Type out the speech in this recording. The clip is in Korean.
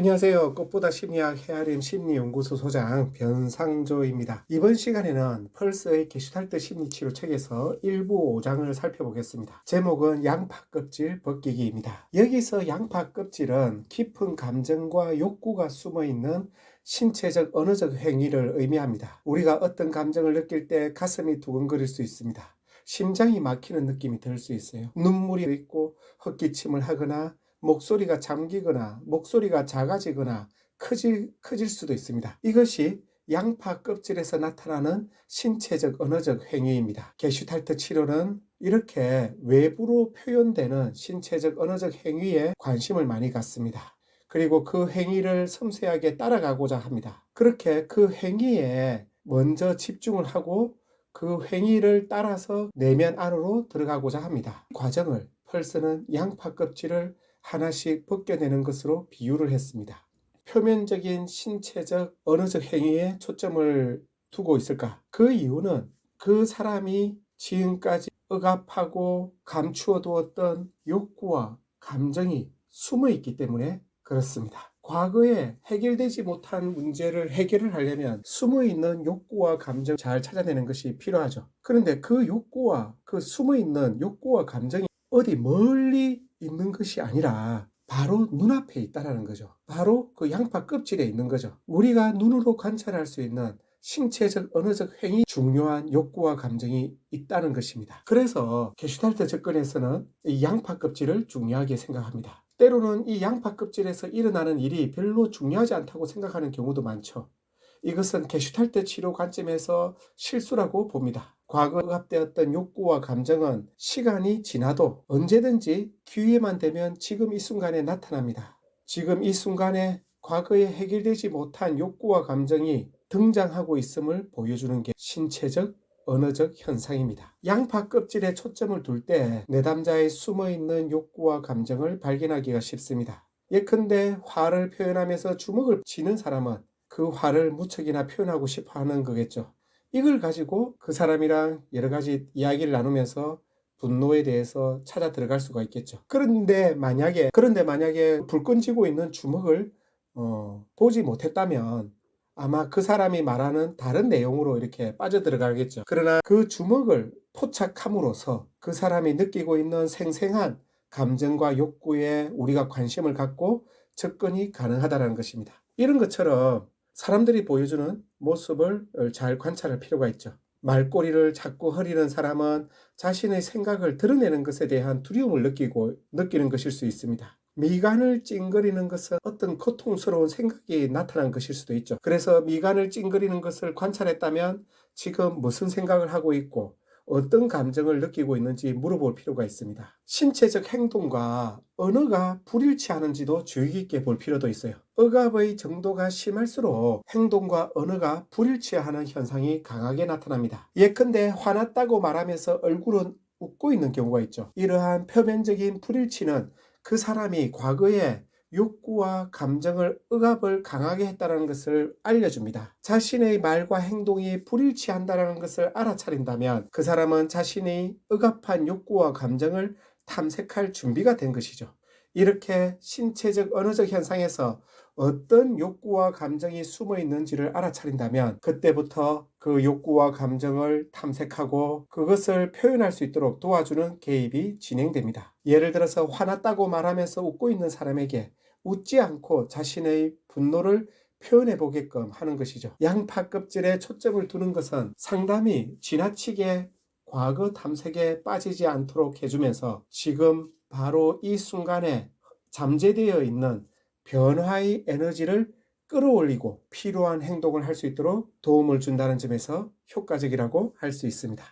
안녕하세요. 꽃보다 심리학 헤아림 심리연구소 소장 변상조입니다. 이번 시간에는 펄스의 게슈탈트 심리치료 책에서 일부 5장을 살펴보겠습니다. 제목은 양파 껍질 벗기기입니다. 여기서 양파 껍질은 깊은 감정과 욕구가 숨어 있는 신체적 언어적 행위를 의미합니다. 우리가 어떤 감정을 느낄 때 가슴이 두근거릴 수 있습니다. 심장이 막히는 느낌이 들 수 있어요. 눈물이 있고 헛기침을 하거나 목소리가 잠기거나 목소리가 작아지거나 커질, 커질 수도 있습니다. 이것이 양파 껍질에서 나타나는 신체적 언어적 행위입니다. 게슈탈트 치료는 이렇게 외부로 표현되는 신체적 언어적 행위에 관심을 많이 갖습니다. 그리고 그 행위를 섬세하게 따라가고자 합니다. 그렇게 그 행위에 먼저 집중을 하고 그 행위를 따라서 내면 안으로 들어가고자 합니다. 이 과정을 펄스는 양파 껍질을 하나씩 벗겨내는 것으로 비유를 했습니다. 표면적인 신체적 언어적 행위에 초점을 두고 있을까? 그 이유는 그 사람이 지금까지 억압하고 감추어 두었던 욕구와 감정이 숨어 있기 때문에 그렇습니다. 과거에 해결되지 못한 문제를 해결을 하려면 숨어 있는 욕구와 감정 잘 찾아내는 것이 필요하죠. 그런데 그 욕구와 그 숨어 있는 욕구와 감정이 어디 멀리 있는 것이 아니라 바로 눈앞에 있다라는 거죠. 바로 그 양파 껍질에 있는 거죠. 우리가 눈으로 관찰할 수 있는 신체적 언어적 행위 중요한 욕구와 감정이 있다는 것입니다. 그래서 게슈탈트 접근에서는 이 양파 껍질을 중요하게 생각합니다. 때로는 이 양파 껍질에서 일어나는 일이 별로 중요하지 않다고 생각하는 경우도 많죠. 이것은 게슈탈트 치료 관점에서 실수라고 봅니다. 과거 억압되었던 욕구와 감정은 시간이 지나도 언제든지 기회만 되면 지금 이 순간에 나타납니다. 지금 이 순간에 과거에 해결되지 못한 욕구와 감정이 등장하고 있음을 보여주는 게 신체적 언어적 현상입니다. 양파 껍질에 초점을 둘 때 내담자의 숨어 있는 욕구와 감정을 발견하기가 쉽습니다. 예컨대 화를 표현하면서 주먹을 쥐는 사람은 그 화를 무척이나 표현하고 싶어 하는 거겠죠. 이걸 가지고 그 사람이랑 여러 가지 이야기를 나누면서 분노에 대해서 찾아 들어갈 수가 있겠죠. 그런데 만약에, 그런데 만약에 불 끈지고 있는 주먹을, 어, 보지 못했다면 아마 그 사람이 말하는 다른 내용으로 이렇게 빠져 들어가겠죠. 그러나 그 주먹을 포착함으로써 그 사람이 느끼고 있는 생생한 감정과 욕구에 우리가 관심을 갖고 접근이 가능하다는 것입니다. 이런 것처럼 사람들이 보여주는 모습을 잘 관찰할 필요가 있죠. 말꼬리를 자꾸 흐리는 사람은 자신의 생각을 드러내는 것에 대한 두려움을 느끼고 느끼는 것일 수 있습니다. 미간을 찡그리는 것은 어떤 고통스러운 생각이 나타난 것일 수도 있죠. 그래서 미간을 찡그리는 것을 관찰했다면 지금 무슨 생각을 하고 있고 어떤 감정을 느끼고 있는지 물어볼 필요가 있습니다. 신체적 행동과 언어가 불일치하는지도 주의 깊게 볼 필요도 있어요. 억압의 정도가 심할수록 행동과 언어가 불일치하는 현상이 강하게 나타납니다. 예컨대 화났다고 말하면서 얼굴은 웃고 있는 경우가 있죠. 이러한 표면적인 불일치는 그 사람이 과거에 욕구와 감정을 억압을 강하게 했다는 것을 알려줍니다. 자신의 말과 행동이 불일치한다는 것을 알아차린다면 그 사람은 자신이 억압한 욕구와 감정을 탐색할 준비가 된 것이죠. 이렇게 신체적 언어적 현상에서 어떤 욕구와 감정이 숨어 있는지를 알아차린다면 그때부터 그 욕구와 감정을 탐색하고 그것을 표현할 수 있도록 도와주는 개입이 진행됩니다. 예를 들어서 화났다고 말하면서 웃고 있는 사람에게 웃지 않고 자신의 분노를 표현해 보게끔 하는 것이죠. 양파 껍질에 초점을 두는 것은 상담이 지나치게 과거 탐색에 빠지지 않도록 해주면서 지금 바로 이 순간에 잠재되어 있는 변화의 에너지를 끌어올리고 필요한 행동을 할 수 있도록 도움을 준다는 점에서 효과적이라고 할 수 있습니다.